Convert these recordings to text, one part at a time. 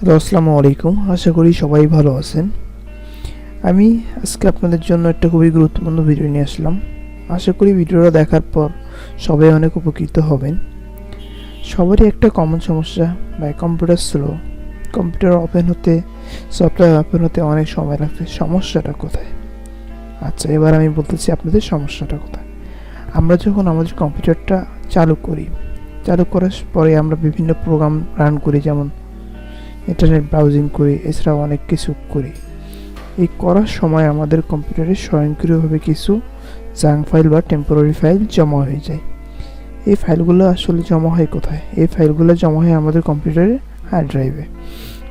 Hello, আসসালামু আলাইকুম। আশা করি সবাই ভালো আছেন। আমি আজকে আপনাদের জন্য একটা খুবই গুরুত্বপূর্ণ ভিডিও নিয়ে আসলাম। আশা করি ভিডিওটা দেখার পর সবাই অনেক উপকৃত হবেন। সবারই একটা কমন সমস্যা বা কম্পিউটার স্লো কম্পিউটার ওপেন হতে সফটওয়্যার ওপেন হতে অনেক সময় লাগছে সমস্যাটা কোথায়? আচ্ছা এবার আমি বলতেছি আপনাদের সমস্যাটা কোথায়। আমরা যখন আমাদের কম্পিউটারটা চালু করি, চালু করার পরে আমরা বিভিন্ন প্রোগ্রাম রান করি, যেমন ইন্টারনেট ব্রাউজিং করি, এছাড়াও অনেক কিছু করি। এই করার সময় আমাদের কম্পিউটারে স্বয়ংক্রিয়ভাবে কিছু জাঙ্ক ফাইল বা টেম্পোরারি ফাইল জমা হয়ে যায়। এই ফাইলগুলো আসলে জমা হয় কোথায়? এই ফাইলগুলো জমা হয় আমাদের কম্পিউটারে হার্ড ড্রাইভে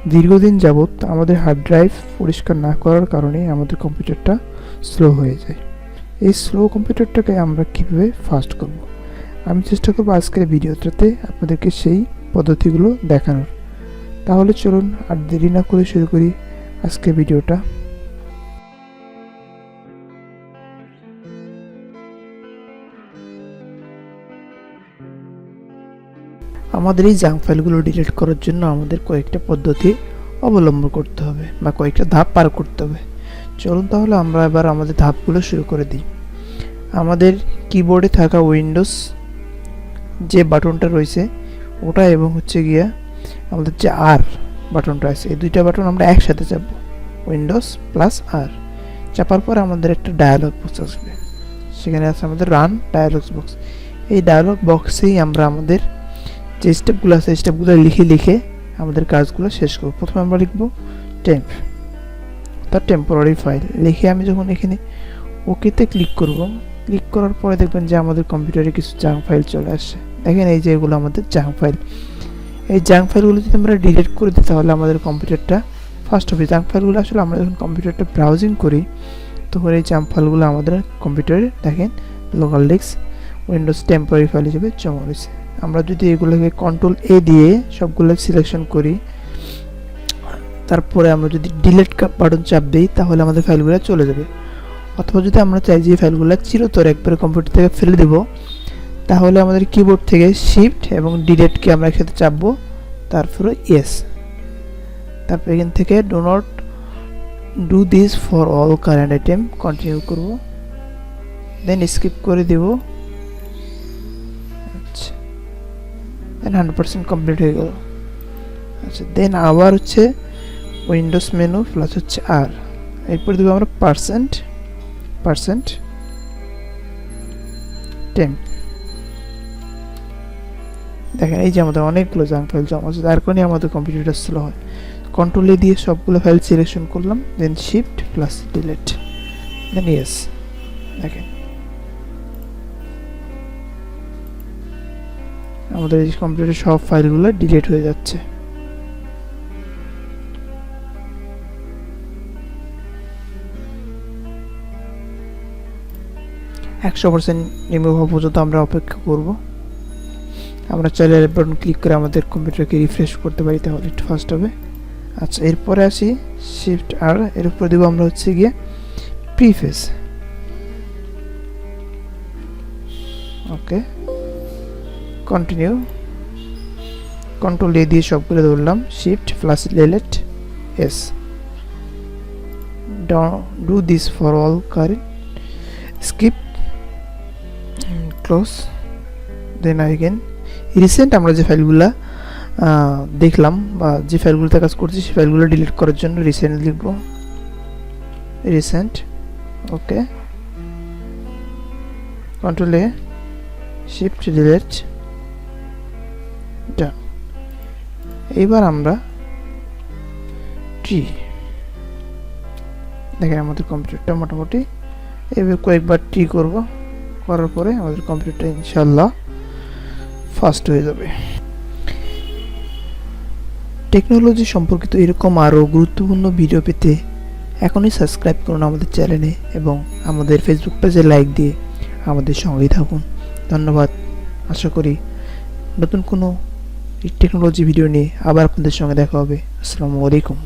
দীর্ঘদিন যাবৎ আমাদের হার্ড ড্রাইভ পরিষ্কার না করার কারণে আমাদের কম্পিউটারটা স্লো হয়ে যায়। এই স্লো কম্পিউটারটাকে আমরা কীভাবে ফাস্ট করব? আমি চেষ্টা করব আজকের ভিডিওটাতে আপনাদেরকে সেই পদ্ধতিগুলো দেখানোর। তাহলে চলুন আর দেরি না করে শুরু করি আজকের ভিডিওটা। আমাদের এই জাঙ্ক ফাইলগুলো ডিলিট করার জন্য আমাদের কয়েকটা পদ্ধতি অবলম্বন করতে হবে বা কয়েকটা ধাপ পার করতে হবে। চলুন তাহলে আমরা এবার আমাদের ধাপগুলো শুরু করে দিই। আমাদের কিবোর্ডে থাকা উইন্ডোজ যে বাটনটা রয়েছে, ওটা এবং হচ্ছে গিয়া আমাদের যে আর বাটনটা আছে, এই দুইটা বাটন আমরা একসাথে চাপবো। উইন্ডোজ প্লাস আর চাপার পর আমাদের একটা ডায়ালগ বক্স আসবে। সেখানে আছে আমাদের রান ডায়ালগ বক্স এই ডায়ালগ বক্সেই আমরা আমাদের যে স্টেপগুলো আছে স্টেপগুলো লিখে লিখে আমাদের কাজগুলো শেষ করব। প্রথমে আমরা লিখব টেম্প তার টেম্পোরারি ফাইল লিখে আমি যখন এখানে ওকেতে ক্লিক করব ক্লিক করার পরে দেখবেন যে আমাদের কম্পিউটারে কিছু জাঙ্ক ফাইল চলে আসছে। দেখেন এই যে এগুলো আমাদের জাঙ্ক ফাইল এই জাঙ্ক ফাইলগুলো যদি আমরা ডিলিট করে দিই তাহলে আমাদের কম্পিউটারটা ফার্স্ট হবে জাঙ্ক ফাইলগুলো আসলে আমরা যখন কম্পিউটারটা ব্রাউজিং করি, তখন এই জাঙ্ক ফাইলগুলো আমাদের কম্পিউটারে দেখেন local disk Windows temporary file হিসেবে জমা রয়েছে। আমরা যদি এগুলোকে কন্ট্রোল এ দিয়ে সবগুলো সিলেকশন করি, তারপরে আমরা যদি ডিলিট বাটন চাপ দিই, তাহলে আমাদের ফাইলগুলো চলে যাবে। অথবা যদি আমরা চাই যে ফাইলগুলো চিরতর একবারে কম্পিউটার থেকে ফেলে দেব তাহলে আমাদের কিবোর্ড থেকে শিফট এবং ডিলেটকে আমরা একসাথে চাপবো। তারপরে ইয়েস তারপর এখান থেকে do not do this for all current item continue করব। দেন স্কিপ করে দেব। আচ্ছা। দেন হান্ড্রেড পার্সেন্ট কমপ্লিট হয়ে গেল। আচ্ছা দেন আবার হচ্ছে উইন্ডোজ মেনু প্লাস হচ্ছে আর এরপর দেবো আমরা পার্সেন্ট পার্সেন্ট টেম্প দেখেন, এই যে আমাদের অনেকগুলো জাঙ্ক ফাইল জমা আছে, তার কারণে আমাদের কম্পিউটারটা স্লো হয়। কন্ট্রোলে দিয়ে সবগুলো ফাইল সিলেকশন করলাম then shift plus delete then yes দেখেন। আমাদের এই কম্পিউটারের সব ফাইলগুলো ডিলিট হয়ে যাচ্ছে। একশো পার্সেন্ট রিমুভ হওয়া পর্যন্ত আমরা অপেক্ষা করব। আমরা চাইলে বাটন ক্লিক করে আমাদের কম্পিউটারকে রিফ্রেশ করতে পারি, তাহলে ফাস্ট হবে। আচ্ছা এরপরে আসি শিফট আর এর উপর দেবো আমরা হচ্ছে গিয়ে preface okay continue control A দিয়ে সবগুলো ধরলাম shift plus delete yes do this for all current skip close then again recent আমরা যে ফাইলগুলো দেখলাম বা যে ফাইলগুলোতে কাজ করছি, সেই ফাইলগুলো ডিলিট করার জন্য রিসেন্ট লিখব। Recent okay control A shift delete done এইবার আমরা ট্রি দেখেন আমাদের কম্পিউটারটা মোটামুটি, এবার কয়েকবার ট্রি করব, করার পরে আমাদের কম্পিউটারটা ইনশাল্লাহ ফাস্ট হয়ে যাবে। টেকনোলজি সম্পর্কিত এরকম আরও গুরুত্বপূর্ণ ভিডিও পেতে এখনই সাবস্ক্রাইব করুন আমাদের চ্যানেলে এবং আমাদের ফেসবুক পেজে লাইক দিয়ে আমাদের সঙ্গেই থাকুন। ধন্যবাদ। আশা করি নতুন কোনো টেকনোলজি ভিডিও নিয়ে আবার আপনাদের সঙ্গে দেখা হবে। আসসালামু আলাইকুম।